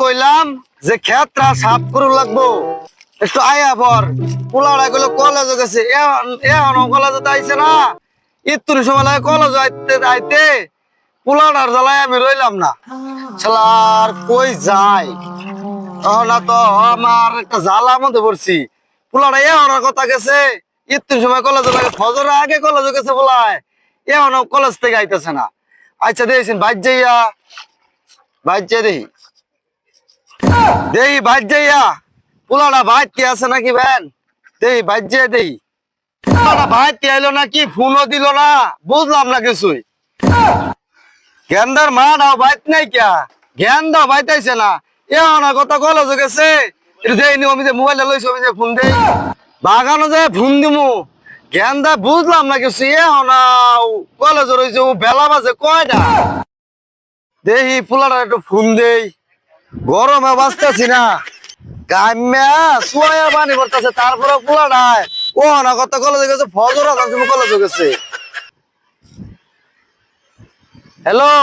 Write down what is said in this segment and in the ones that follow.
কইলাম যে ক্ষেত্রা সাফ করে লাগবো। একটু আয়া পর পোলাড়ায় কইলো কলেজে গেছে। এখন কলেজে আইছে না। ইত্তুর সময় লাগে কলেজে আইতে আইতে পোলাড়ার জ্বালায় আমি রইলাম না। শালার কই যায়? তখন তো আমার একটা জ্বালা মধ্যে পড়ছি। পোলাটা এখন কথা গেছে? ইত্তুর সময় কলেজে লাগে, ফজরের আগে কলেজে গেছে বলায়। এখন কলেজ থেকে আইতেছে না। আচ্ছা দিয়েছেন বাইর যাইয়া, বাইর যাই দেখি। দেহি বাইর যাইয়া। পোলাটা বাইর কি আছে নাকি ভ্যান দেহি বাইর যাই দেহি পোলাটা বাইর কি আইলো নাকি? ফোনও দিল না। বুঝলাম না কিছুই। গেন্দার মা নাও বাইত নাই কিয়া? দাও বাইতাইছে না। এখন কথা কলেজে গেছে। এটা দেই নি আমি যে মোবাইলে লইছি আমি যে ফোন দেই। বাগানো যায়, ফোন দিমু। জ্ঞান দা বুঝলাম না কিছু। এখন কলেজে রয়েছে ও বেলা বাজে কয়টা? দেহি পোলাটা একটু ফোন দেই। গরমে বাঁচতেছি না। গাম্যা শুয়া পানি পড়তেছে তারপরে পোলাটায়। ও, না, কত কলেজে গেছে? ফজর আসার সময় কলেজে গেছে। হ্যালো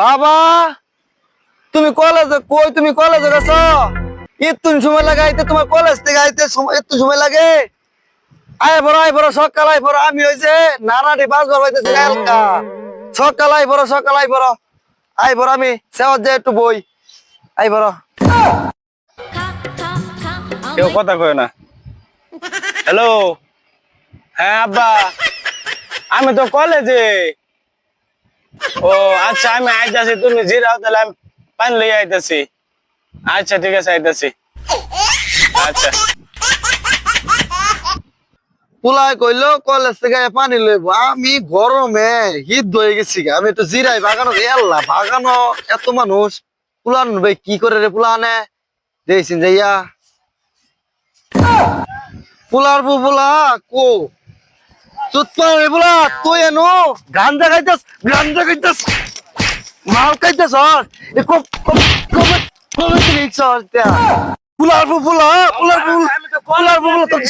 বাবা, তুমি কলেজে কই? তুমি কলেজে গেছো? একটু সময় লাগে আইতে, তোমার কলেজ থেকে আইতে একটু সময় লাগে। আয় বড় আয় বড় সকাল আয় বড় আমি হইছে নানাটি পাঁচবার হইতেছি এলকা সকাল আয় বড় সকাল আয় বড় আয় বড় আমি সেওয়ার যে একটু বই। আয় বড়। কেউ কথা কয় না। হ্যালো হ্যাঁ আব্বা। আমি তো কলেজে ও আচ্ছা আমি আইতাছি তুমি জিরাও তাহলে আমি পানি লইয়া আইতাছি। আচ্ছা ঠিক আছে আইতাছি। আচ্ছা। পুলায় কইলো কলেজ থেকে পানি লইব। আমি গরমে হিট হয়ে গেছি আমি একটু জিরাই বাগানো এল্লা বাগানো এত মানুষ। পুলান ভাই কি করে রে পুলানে? দেখছেন যাইয়া পুলার বু পুলা কো? চুতপা রে পুলা তুই এনো? গাঞ্জা খাইতাস মাল খাইতাস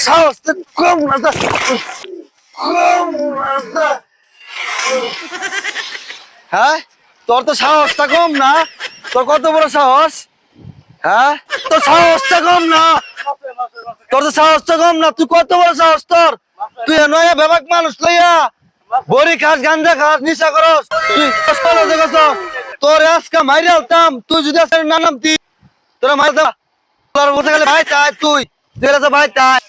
সাহস তো কম কম তো। হ্যাঁ? তোর তো সাহসটা কম না? তোর কত বড় সাহস? হ্যাঁ? তোর সাহসটা কম না। তোর তো সাহসটা কম না। তুই কত বড় সাহস তোর? তুই নয়া বেবাক মানুষ লইয়া বড়ি খাস গাঞ্জা খাস, নিশা করস। তুই তোর আজকে মাইরে আলতাম, তুই যদি আসলে না নামতি, তোরা মার দা তোর উঠে গেলে ভাই তাই, তুই। তুই ভাই তাই।